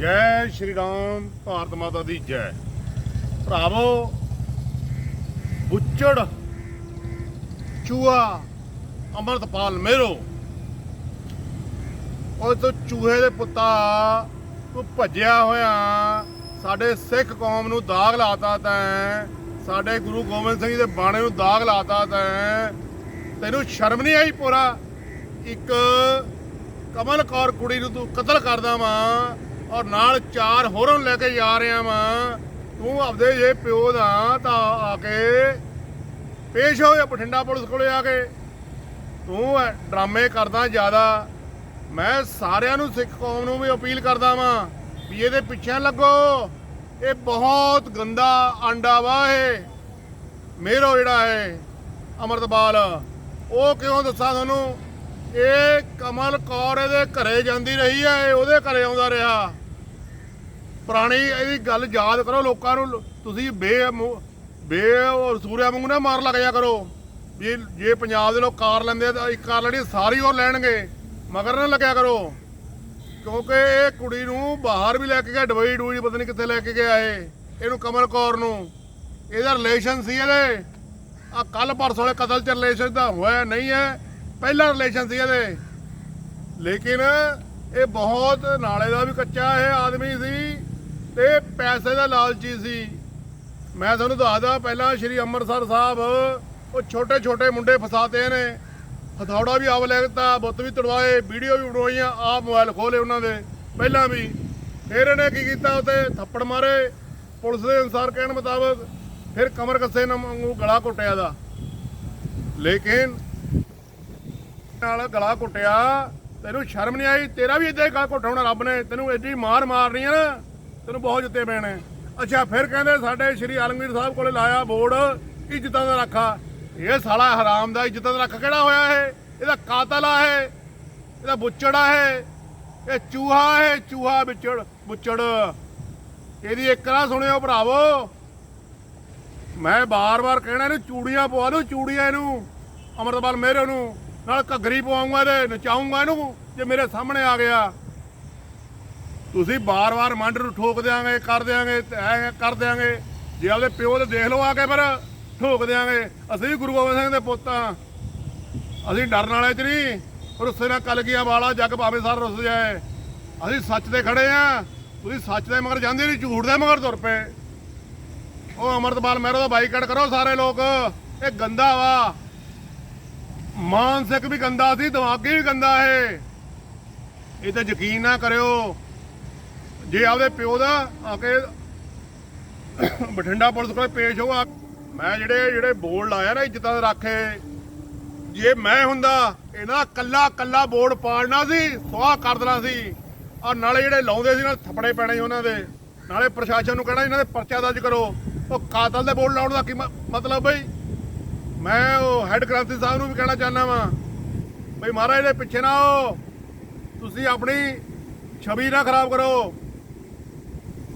ਜੈ ਸ਼੍ਰੀ ਰਾਮ, ਭਾਰਤ ਮਾਤਾ ਦੀ ਜੈ। ਭਰਾਵੋ, ਬੁੱਚੜ, ਚੂਹਾ, ਅਮਰਤਪਾਲ ਮੇਰੋ। ਉਹ ਤੋਂ ਚੂਹੇ ਦੇ ਪੁੱਤਾ ਤੂੰ ਭੱਜਿਆ ਹੋਇਆ, ਸਾਡੇ ਸਿੱਖ ਕੌਮ ਨੂੰ ਦਾਗ ਲਾਤਾ ਤੈਂ, ਸਾਡੇ ਗੁਰੂ ਗੋਬਿੰਦ ਸਿੰਘ ਜੀ ਦੇ ਬਾਣੇ ਨੂੰ ਦਾਗ ਲਾਤਾ ਤੈਂ। ਤੈਨੂੰ ਸ਼ਰਮ ਨਹੀਂ ਆਈ ਪੂਰਾ? ਇੱਕ ਕਮਲ ਕੌਰ ਕੁੜੀ ਨੂੰ ਤੂੰ ਕਤਲ ਕਰਦਾ ਵਾਂ। ਔਰ ਨਾਲ ਚਾਰ ਹੋਰਾਂ ਨੂੰ ਲੈ ਕੇ ਜਾ ਰਿਹਾ ਵਾਂ। ਤੂੰ ਆਪਦੇ ਜੇ ਪਿਓ ਦਾ ਤਾਂ ਆ ਕੇ ਪੇਸ਼ ਹੋ ਜਾ ਬਠਿੰਡਾ ਪੁਲਿਸ ਕੋਲੇ ਆ ਕੇ। ਤੂੰ ਡਰਾਮੇ ਕਰਦਾ ਜ਼ਿਆਦਾ। ਮੈਂ ਸਾਰਿਆਂ ਨੂੰ ਸਿੱਖ ਕੌਮ ਨੂੰ ਵੀ ਅਪੀਲ ਕਰਦਾ ਵਾਂ ਵੀ ਇਹਦੇ ਪਿੱਛੇ ਲੱਗੋ। ਇਹ ਬਹੁਤ ਗੰਦਾ ਆਂਡਾ ਵਾ ਇਹ। ਮੇਰੋ ਜਿਹੜਾ ਹੈ ਅਮਰਤਪਾਲ, ਉਹ ਕਿਉਂ ਦੱਸਾਂ ਤੁਹਾਨੂੰ? ਇਹ ਕਮਲ ਕੌਰ ਇਹਦੇ ਘਰੇ ਜਾਂਦੀ ਰਹੀ ਹੈ ਇਹ ਉਹਦੇ ਘਰੇ ਆਉਂਦਾ ਰਿਹਾ। ਪੁਰਾਣੀ ਇਹਦੀ ਗੱਲ ਯਾਦ ਕਰੋ ਲੋਕਾਂ ਨੂੰ, ਤੁਸੀਂ ਬੇ ਬੇ ਔਰ ਸੂਰਿਆ ਵਾਂਗੂ ਨਾ ਮਾਰ ਲੱਗਿਆ ਕਰੋ। ਵੀ ਜੇ ਪੰਜਾਬ ਦੇ ਲੋਕ ਕਾਰ ਲੈਂਦੇ ਤਾਂ ਇੱਕ ਕਾਰ ਲੈਣੀ, ਸਾਰੀ ਹੋਰ ਲੈਣਗੇ, ਮਗਰ ਨਾ ਲੱਗਿਆ ਕਰੋ। ਕਿਉਂਕਿ ਇਹ ਕੁੜੀ ਨੂੰ ਬਾਹਰ ਵੀ ਲੈ ਕੇ ਗਿਆ, ਡਬਈ, ਡੂਈ, ਪਤਾ ਨਹੀਂ ਕਿੱਥੇ ਲੈ ਕੇ ਗਿਆ ਇਹ, ਇਹਨੂੰ ਕਮਲ ਕੌਰ ਨੂੰ। ਇਹਦਾ ਰਿਲੇਸ਼ਨ ਸੀ ਇਹਦੇ। ਆ ਕੱਲ ਪਰਸੋਂ ਵਾਲੇ ਕਤਲ ਚ ਰਿਲੇਸ਼ਨ ਦਾ ਹੋਇਆ, ਨਹੀਂ ਹੈ। ਪਹਿਲਾ ਰਿਲੇਸ਼ਨ ਸੀ ਇਹਦੇ। ਲੇਕਿਨ ਇਹ ਬਹੁਤ ਨਾਲੇ ਦਾ ਵੀ ਕੱਚਾ ਇਹ ਆਦਮੀ ਸੀ ਤੇ ਪੈਸੇ ਦਾ ਲਾਲਚੀ ਸੀ। ਮੈਂ ਤੁਹਾਨੂੰ ਦੱਸਦਾ, ਪਹਿਲਾਂ ਸ਼੍ਰੀ ਅੰਮ੍ਰਿਤਸਰ ਸਾਹਿਬ, ਉਹ ਛੋਟੇ ਛੋਟੇ ਮੁੰਡੇ ਫਸਾਤੇ ਨੇ। ਹਥੌੜਾ ਵੀ ਆਪ ਲੈ ਦਿੱਤਾ, ਬੁੱਤ ਵੀ ਤੜਵਾਏ, ਵੀਡੀਓ ਵੀ ਬਣਵਾਈਆਂ, ਆਪ ਮੋਬਾਈਲ ਖੋਲੇ ਉਹਨਾਂ ਦੇ, ਪਹਿਲਾਂ ਵੀ। ਫਿਰ ਇਹਨੇ ਕੀ ਕੀਤਾ ਉਤੇ ਥੱਪੜ ਮਾਰੇ। ਪੁਲਿਸ ਦੇ ਅਨਸਾਰ ਕਹਿਣ ਮੁਤਾਬਕ ਫਿਰ ਕਮਰ ਕੱਸੇ ਨੂੰ ਗਲਾ ਘੁੱਟਿਆ ਦਾ। ਲੇਕਿਨ ਨਾਲ ਗਲਾ ਘੁੱਟਿਆ, ਤੈਨੂੰ ਸ਼ਰਮ ਨਹੀਂ ਆਈ? ਤੇਰਾ ਵੀ ਇਦਾਂ ਹੀ ਗਲਾ ਘੁੱਟਾਉਣਾ ਰੱਬ ਨੇ। ਤੈਨੂੰ ਐਡੀ ਮਾਰ ਮਾਰਨੀ ਆ ਨਾ, ਤੈਨੂੰ ਬਹੁਤ ਜੁੱਤੇ ਪੈਣੇ। ਅੱਛਾ, ਫਿਰ ਕਹਿੰਦੇ ਸਾਡੇ ਸ਼੍ਰੀ ਆਲਮਗੀਰ ਸਾਹਿਬ ਕੋਲੇ ਲਾਇਆ ਬੋਰਡ, ਇੱਜ਼ਤਾਂ ਦਾ ਰੱਖਾ। ਇਹ ਸਾਲਾ ਹਰਾਮ ਦਾ ਇੱਜ਼ਤਾਂ ਦਾ ਰੱਖ ਕਿਹੜਾ ਹੋਇਆ ਇਹ? ਇਹਦਾ ਕਾਤਲ ਆ ਇਹ। ਇਹਦਾ ਬੁੱਚੜਾ ਹੈ ਇਹ। ਚੂਹਾ ਹੈ ਚੂਹਾ ਵਿਚੜ, ਬੁੱਚੜ। ਇਹਦੀ ਇੱਕ ਨਾ ਸੁਣਿਓ ਭਰਾਵੋ। ਮੈਂ ਬਾਰ-ਬਾਰ ਕਹਿਣਾ ਇਹਨੂੰ ਚੂੜੀਆਂ ਪਵਾ ਲਓ ਚੂੜੀਆਂ ਇਹਨੂੰ। ਅਮਰਤਪਾਲ ਮੇਰੇ ਨੂੰ। ਨਾਲ ਘੱਗਰੀ ਪਵਾਉਂਗਾ ਤੇ ਨਚਾਉਂਗਾ ਇਹਨੂੰ, ਜੇ ਮੇਰੇ ਸਾਹਮਣੇ ਆ ਗਿਆ। ਤੁਸੀਂ ਬਾਰ-ਬਾਰ ਮੰਡ ਨੂੰ ਠੋਕ ਦਿਆਂਗੇ, ਕਰ ਦਿਆਂਗੇ, ਤੇ ਕਰ ਦਿਆਂਗੇ। ਜੇ ਆਪਦੇ ਪਿਓ ਦੇ ਦੇਖ ਲਓ ਆ ਕੇ ਫਿਰ, ਠੋਕ ਦਿਆਂਗੇ। ਅਸੀਂ ਵੀ ਗੁਰੂ ਗੋਬਿੰਦ ਸਿੰਘ ਦੇ ਪੁੱਤ ਆ। ਅਸੀਂ ਡਰਨ ਵਾਲੇ ਚ ਨਹੀਂ, ਰੁੱਸੇ ਨਾਲ ਕਲ ਗਿਆ ਵਾਲਾ, ਜੱਗ ਭਾਵੇਂ ਸਾਰ ਰੁੱਸ ਜਾਏ। ਅਸੀਂ ਸੱਚ ਤੇ ਖੜੇ ਆ। ਤੁਸੀਂ ਸੱਚ ਦੇ ਮਗਰ ਜਾਂਦੇ ਨਹੀਂ, ਝੂਠ ਦੇ ਮਗਰ ਤੁਰ ਪਏ। ਉਹ ਅਮਰਤਪਾਲ ਮਹਿਰੋ ਦਾ ਬਾਈਕਾਟ ਕਰੋ ਸਾਰੇ ਲੋਕ। ਇਹ ਗੰਦਾ ਵਾ। ਮਾਨਸਿਕ ਵੀ ਗੰਦਾ ਸੀ, ਦਿਮਾਗੀ ਵੀ ਗੰਦਾ ਇਹ। ਇਹ ਤਾਂ ਯਕੀਨ ਨਾ ਕਰਿਓ। ਜੇ ਆਪਦੇ ਪਿਓ ਦਾ ਆ ਕੇ ਬਠਿੰਡਾ ਪੁਲਿਸ ਕੋਲ ਪੇਸ਼ ਹੋ ਮੈਂ ਜਿਹੜੇ ਜਿਹੜੇ ਬੋਰਡ ਲਾਇਆ ਨਾ ਇੱਜ਼ਤਾਂ ਦੇ ਰੱਖੇ, ਜੇ ਮੈਂ ਹੁੰਦਾ, ਇਹਨਾਂ ਕੱਲਾ ਕੱਲਾ ਬੋਰਡ ਪਾੜਨਾ ਸੀ ਸੁਆਹ ਕਰ ਦੇਣਾ ਸੀ। ਔਰ ਨਾਲੇ ਜਿਹੜੇ ਲਾਉਂਦੇ ਸੀ ਨਾਲ ਥੱਪੜੇ ਪੈਣੇ ਸੀ ਉਹਨਾਂ ਦੇ। ਨਾਲੇ ਪ੍ਰਸ਼ਾਸਨ ਨੂੰ ਕਹਿਣਾ, ਇਹਨਾਂ ਦੇ ਪਰਚਾ ਦਰਜ ਕਰੋ। ਉਹ ਕਾਤਲ ਦੇ ਬੋਰਡ ਲਾਉਣ ਦਾ ਕੀ ਮਤਲਬ ਬਈ? ਮੈਂ ਉਹ ਹੈੱਡ ਕ੍ਰਾਂਤੀ ਸਾਹਿਬ ਨੂੰ ਵੀ ਕਹਿਣਾ ਚਾਹੁੰਦਾ ਵਾਂ, ਬਈ ਮਹਾਰਾਜ ਦੇ ਪਿੱਛੇ ਨਾ ਹੋ ਤੁਸੀਂ ਆਪਣੀ ਛਵੀ ਨਾ ਖਰਾਬ ਕਰੋ।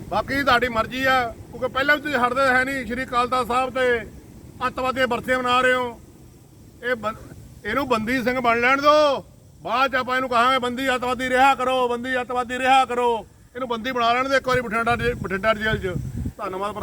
ਬਾਕੀ ਤੁਹਾਡੀ ਮਰਜ਼ੀ ਆ, ਕਿਉਂਕਿ ਪਹਿਲਾਂ ਵੀ ਤੁਸੀਂ ਹਟਦੇ ਹੈ ਨਹੀਂ ਸ਼੍ਰੀ ਅਕਾਲ ਤਖਤ ਸਾਹਿਬ ਤੇ, ਅੱਤਵਾਦੀਆਂ ਬਰਸੇ ਬਣਾ ਰਹੇ ਹੋ। ਇਹ ਬੰ- ਇਹਨੂੰ ਬੰਦੀ ਸਿੰਘ ਬਣ ਲੈਣ ਦਿਓ ਬਾਅਦ ਚ ਆਪਾਂ ਇਹਨੂੰ ਕਹਾਂਗੇ ਬੰਦੀ ਅੱਤਵਾਦੀ ਰਿਹਾ ਕਰੋ, ਬੰਦੀ ਅੱਤਵਾਦੀ ਰਿਹਾ ਕਰੋ। ਇਹਨੂੰ ਬੰਦੀ ਬਣਾ ਲੈਣ ਦੇ ਇੱਕ ਵਾਰੀ ਬਠਿੰਡਾ ਜੇ- ਬਠਿੰਡਾ ਜੇਲ੍ਹ 'ਚ। ਧੰਨਵਾਦ ਭਰਾ